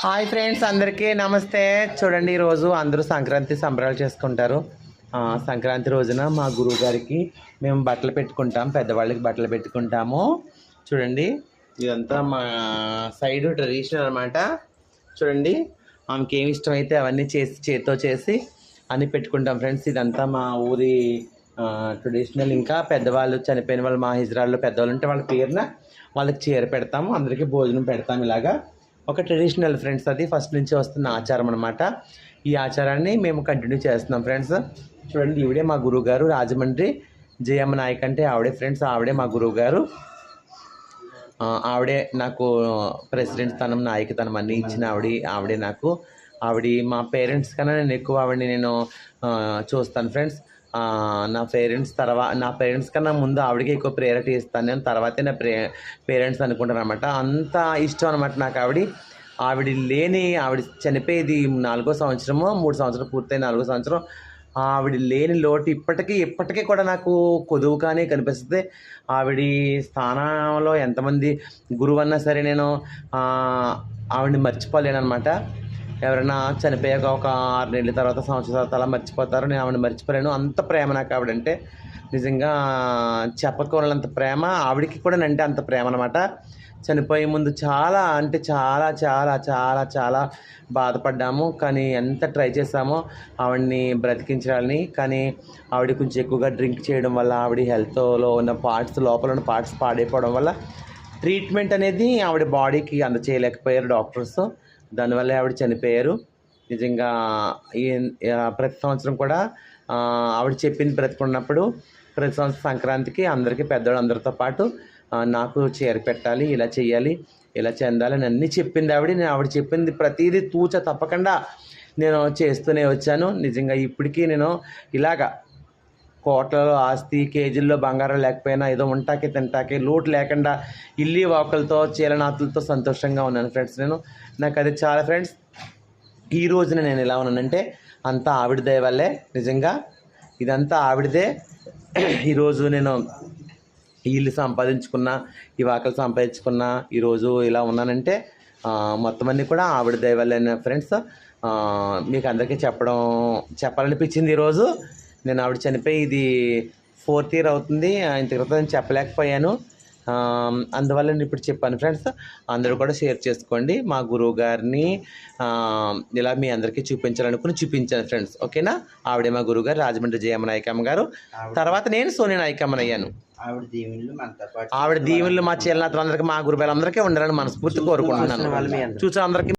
Hi friends అందరికీ నమస్తే. చూడండి ఈరోజు అందరూ సంక్రాంతి సంబరాలు చేసుకుంటారు. సంక్రాంతి రోజున మా గురువు గారికి మేము బట్టలు పెట్టుకుంటాం పెద్దవాళ్ళకి బట్టలు పెట్టుకుంటాము. చూడండి ఇదంతా మా సైడ్ ట్రెడిషనల్ అనమాట చూడండి ఆమెకి ఏమి ఇష్టమైతే అవన్నీ చేసి చేత్తో చేసి అన్ని పెట్టుకుంటాం ఫ్రెండ్స్. ఇదంతా మా ఊరి ట్రెడిషనల్. ఇంకా పెద్దవాళ్ళు చనిపోయిన వాళ్ళు మా హిజ్రాల్లో పెద్దవాళ్ళు ఉంటే వాళ్ళ పేరున వాళ్ళకి చీర పెడతాము. అందరికీ భోజనం పెడతాము ఇలాగా. ఒక ట్రెడిషనల్ ఫ్రెండ్స్ అది ఫస్ట్ నుంచి వస్తున్న ఆచారం అనమాట ఈ ఆచారాన్ని మేము కంటిన్యూ చేస్తున్నాం ఫ్రెండ్స్ చూడండి ఈవిడే మా గురువు గారు రాజమండ్రి జయమ్మ నాయక్ అంటే ఆవిడే ఫ్రెండ్స్ ఆవిడే మా గురువు గారు ఆవిడే నాకు ప్రెసిడెంట్ స్థానం నాయకతనం అన్నీ ఇచ్చిన ఆవిడ ఆవిడే నాకు ఆవిడ మా పేరెంట్స్ కన్నా నేను ఎక్కువ ఆవిడని నేను చూస్తాను ఫ్రెండ్స్. నా పేరెంట్స్ తర్వాత నా పేరెంట్స్ కన్నా ముందు ఆవిడకి ఎక్కువ ప్రేరటీ ఇస్తాను నేను. తర్వాతే నా ప్రే పేరెంట్స్ అనుకుంటాను అనమాట అంత ఇష్టం అనమాట నాకు ఆవిడ. ఆవిడ లేని ఆవిడ చనిపోయేది నాలుగో సంవత్సరము మూడు సంవత్సరాలు పూర్తయి నాలుగో సంవత్సరం. ఆవిడ లేని లోటు ఇప్పటికీ ఇప్పటికీ కూడా నాకు కొదువుగానే కనిపిస్తుంది. ఆవిడ స్థానంలో ఎంతమంది గురువు అన్నా సరే నేను ఆవిడని మర్చిపోలేను అనమాట ఎవరైనా చనిపోయాక ఒక ఆరు నెలల తర్వాత సంవత్సరం తర్వాత అలా మర్చిపోతారు నేను ఆవిడని మర్చిపోలేను. అంత ప్రేమ నాకు ఆవిడంటే. నిజంగా చెప్పకూడనంత ప్రేమ ఆవిడకి కూడా అంటే అంత ప్రేమ అనమాట చనిపోయే ముందు చాలా అంటే చాలా చాలా చాలా చాలా బాధపడ్డాము. కానీ ఎంత ట్రై చేసామో ఆవిడని బ్రతికించాలని కానీ ఆవిడ కొంచెం ఎక్కువగా డ్రింక్ చేయడం వల్ల ఆవిడ హెల్త్లో ఉన్న పార్ట్స్ లోపల ఉన్న పార్ట్స్ పాడైపోవడం వల్ల ట్రీట్మెంట్ అనేది ఆవిడ బాడీకి అందచేయలేకపోయారు డాక్టర్స్. దానివల్ల ఆవిడ చనిపోయారు. నిజంగా ఈ ప్రతి సంవత్సరం కూడా ఆవిడ చెప్పింది బ్రతికున్నప్పుడు ప్రతి సంవత్సరం సంక్రాంతికి అందరికీ పెద్దవాళ్ళు అందరితో పాటు నాకు చీర పెట్టాలి ఇలా చేయాలి ఇలా చెందాలి అని అన్నీ చెప్పింది ఆవిడ. నేను ఆవిడ చెప్పింది ప్రతిదీ తూచ తప్పకుండా నేను చేస్తూనే వచ్చాను. నిజంగా ఇప్పటికీ నేను ఇలాగా కోట్లలో ఆస్తి కేజీల్లో బంగారం లేకపోయినా ఏదో ఉంటాకి తింటాకి లోటు లేకుండా ఇల్లి వాకలతో చీలనాతులతో సంతోషంగా ఉన్నాను ఫ్రెండ్స్ నేను నాకు అది చాలా ఫ్రెండ్స్ ఈ రోజున నేను ఎలా ఉన్నానంటే అంతా ఆవిడదే వల్లే నిజంగా ఇదంతా ఆవిడదే. ఈరోజు నేను ఇల్లు సంపాదించుకున్నా ఈ వాకలు సంపాదించుకున్నా ఈరోజు ఇలా ఉన్నానంటే మొత్తం అన్నీ కూడా ఆవిడ దయ వల్లే ఫ్రెండ్స్ మీకు అందరికీ చెప్పడం చెప్పాలనిపించింది ఈరోజు నేను ఆవిడ చనిపోయి ఇది ఫోర్త్ ఇయర్ అవుతుంది. ఇంత క్రితం చెప్పలేకపోయాను. అందువల్ల నేను ఇప్పుడు చెప్పాను ఫ్రెండ్స్. అందరూ కూడా షేర్ చేసుకోండి. మా గురువు గారిని ఇలా మీ అందరికీ చూపించాలనుకుని చూపించాను ఫ్రెండ్స్. ఓకేనా? ఆవిడే మా గురువు గారు రాజమండ్రి జయమ్మ నాయకమ్మ గారు. తర్వాత నేను సోని నాయకమ్మని అయ్యాను. ఆవిడ పాటు ఆవిడ దీవులు మా చెల్లెలందరికీ మా గురువులందరికీ ఉండాలని మనస్ఫూర్తి కోరుకుంటున్నాను. చూసిన అందరికీ